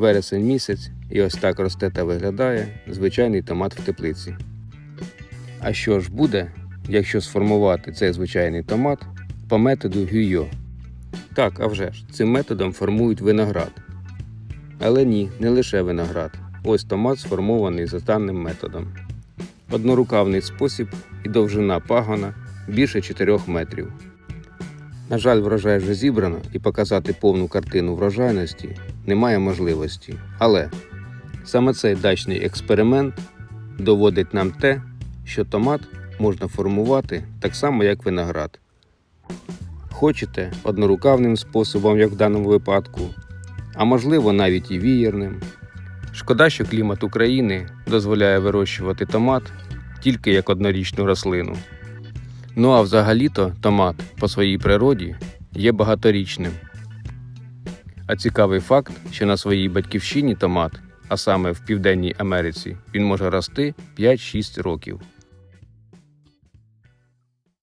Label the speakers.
Speaker 1: Вересень місяць і ось так росте та виглядає звичайний томат в теплиці. А що ж буде, якщо сформувати цей звичайний томат по методу Гюйо? Так, а вже ж, цим методом формують виноград. Але ні, не лише виноград. Ось томат сформований за даним методом. Однорукавний спосіб і довжина пагона більше 4 метрів. На жаль, врожай вже зібрано і показати повну картину врожайності немає можливості. Але саме цей дачний експеримент доводить нам те, що томат можна формувати так само, як виноград. Хочете однорукавним способом, як в даному випадку, а можливо навіть і вієрним. Шкода, що клімат України дозволяє вирощувати томат тільки як однорічну рослину. Ну а взагалі-то томат по своїй природі є багаторічним. А цікавий факт, що на своїй батьківщині томат, а саме в Південній Америці, він може рости 5-6 років.